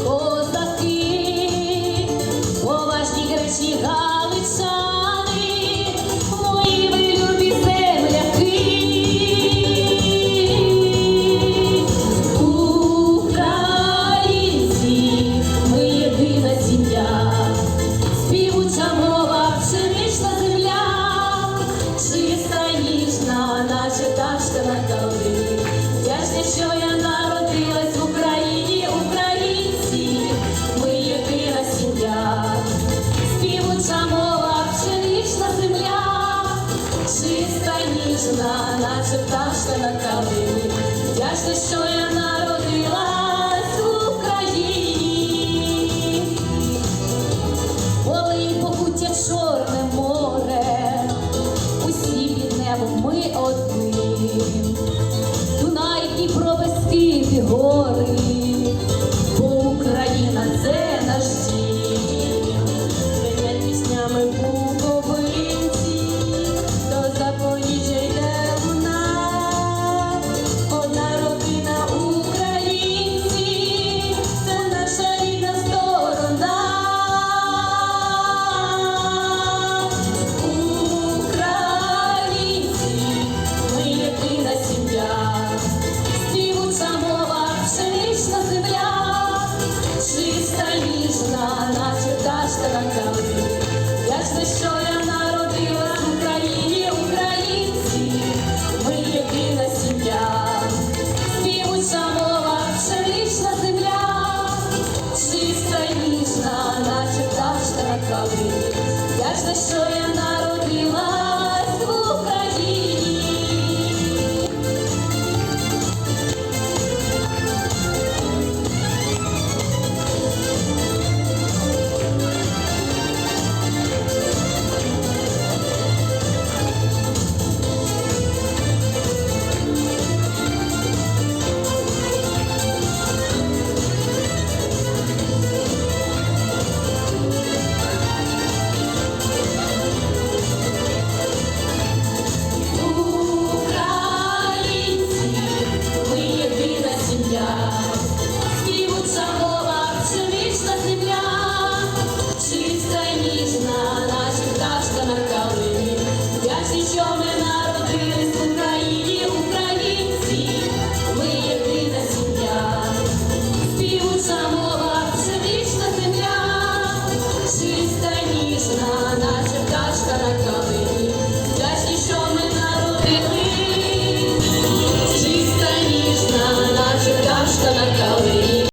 Oh. дівчина, наче пташка на калині, вдячна, що я народилась в Україні, Волинь покуття чорне море, усі під небом ми одні, Дунай, Дніпро, Бескиди, гори. Пташка на калині. Що